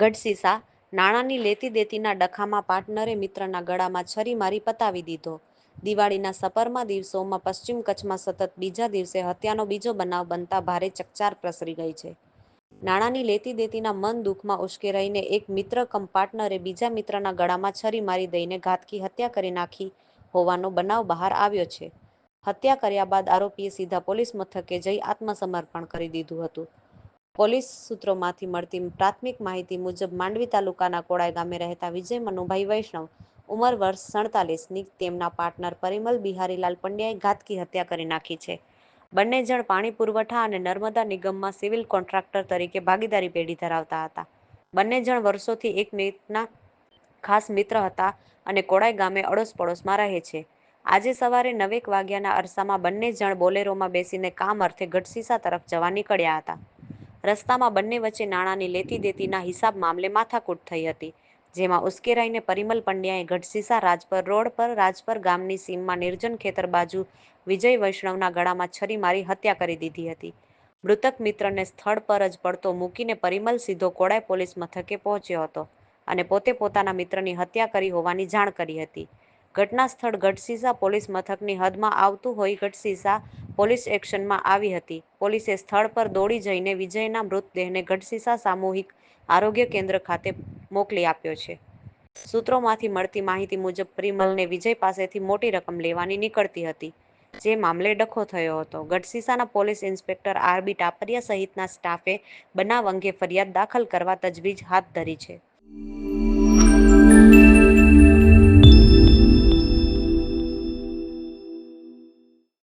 ગઢસીસા નાણાંની લેતી દેતીના ડખામાં પાર્ટનરે મિત્રના ગળામાં છરી મારી પતાવી દીધો. દિવાળીના સપરમાં દિવસોમાં પશ્ચિમ કચ્છમાં સતત બીજા દિવસે હત્યાનો બીજો બનાવ બનતા ભારે ચકચાર પ્રસરી ગઈ છે. નાણાંની લેતી દેતીના મન દુઃખમાં ઉશ્કેરાઈને એક મિત્ર કમ પાર્ટનરે બીજા મિત્રના ગળામાં છરી મારી દઈને ઘાતકી હત્યા કરી નાખી હોવાનો બનાવ બહાર આવ્યો છે. હત્યા કર્યા બાદ આરોપીએ સીધા પોલીસ મથકે જઈ આત્મસમર્પણ કરી દીધું હતું. પોલીસ સૂત્રોમાંથી મળતી પ્રાથમિક માહિતી મુજબ માંડવી તાલુકાના કોડાય ગામે રહેતા વિજય મનુભાઈ વૈષ્ણવ ઉંમર વર્ષ સડતાલીસની તેમના પાર્ટનર પરિમલ બિહારીલાલ પંડ્યાએ ઘાતકી હત્યા કરી નાખી છે. બંને જણ પાણી પુરવઠા અને નર્મદા નિગમમાં સિવિલ કોન્ટ્રાક્ટર તરીકે ભાગીદારી પેઢી ધરાવતા હતા. બંને જણ વર્ષોથી એક એકમેકના ખાસ મિત્ર હતા અને કોડાઈ ગામે અડોસ પડોશમાં રહે છે. આજે સવારે નવેક વાગ્યાના અરસામાં બંને જણ બોલેરોમાં બેસીને કામ અર્થે ગઢસીસા તરફ જવા નીકળ્યા હતા. રસ્તામાં બંને વચ્ચે નાણાંની લેતી દેતીના હિસાબ મામલે માથાકૂટ થઈ હતી, જેમાં ઉશ્કેરાઈને પરિમલ પંડ્યાએ ગઢસીસા રાજપર રોડ પર રાજપર ગામની સીમમાં નિર્જન ખેતર બાજુ વિજય વૈષ્ણવના ગળામાં છરી મારી હત્યા કરી દીધી હતી. મૃતક મિત્રને સ્થળ પર જ પડતો મૂકીને પરિમલ સીધો કોડાય પોલીસ મથકે પહોંચ્યો હતો અને પોતે પોતાના મિત્રની હત્યા કરી હોવાની જાણ કરી હતી. ઘટના સ્થળ ગઢસીસા પોલીસ મથકની હદમાં આવતું હોઈ ગઢસીસા પોલીસ એક્શનમાં આવી હતી. પોલીસે સ્થળ પર દોડી જઈને વિજયના મૃતદેહને ગઢસીસા સામૂહિક આરોગ્ય કેન્દ્ર ખાતે મોકલી આપ્યો છે. સૂત્રોમાંથી મળતી માહિતી મુજબ પ્રિમલને વિજય પાસેથી મોટી રકમ લેવાની નીકળતી હતી. જે મામલે ડખો થયો હતો. ગઢસીસાના પોલીસ ઇન્સ્પેક્ટર આરબી ટાપરિયા સહિતના સ્ટાફે બનાવ અંગે ફરિયાદ દાખલ કરવા તજવીજ હાથ ધરી છે.